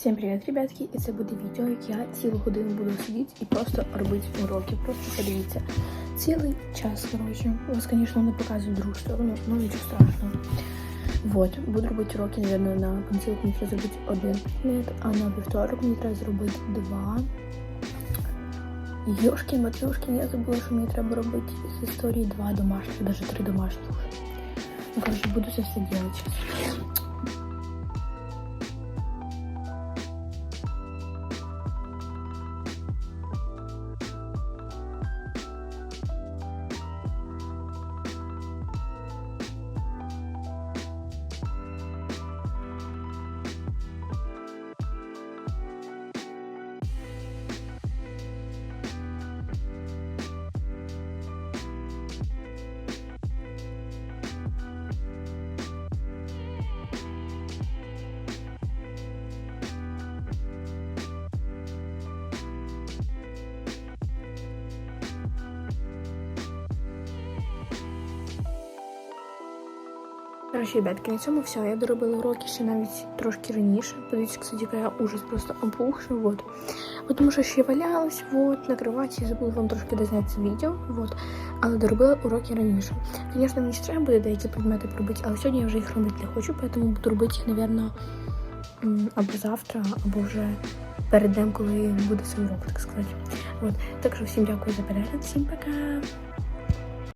Всім привіт, ребятки! І це буде відео, як я цілу годину буду сидіти і просто робити уроки. Просто подивіться. Цілий час, коротше. Вас, звісно, не показую другу сторону, але нічого страшного. Вот, буду робити уроки, наверное, на понеділок мені треба зробити один предмет, а на вівторок мені треба зробити два. Йошкін, матрешкін, я забула, що мені треба робити з історії два домашніх, навіть три домашніх. Ну, коротше, буду це все робити Короче, ребятки, на цьому все. Я доробила уроки ще навіть трошки раніше. Подивіться, кстати, яка я ужас просто опухша, вот. От Тому що ще валялась, вот, на кроваті, забула вам трошки дозняти відео, вот. Але доробила уроки раніше. Звісно, мені ще треба буде деякі предмети пробити, але сьогодні я вже їх робити не хочу, тому буду робити їх, напевно, або завтра, або вже перед днем, коли буде свій урок, так сказати. Вот. Так що всім дякую за перегляд, всім пока!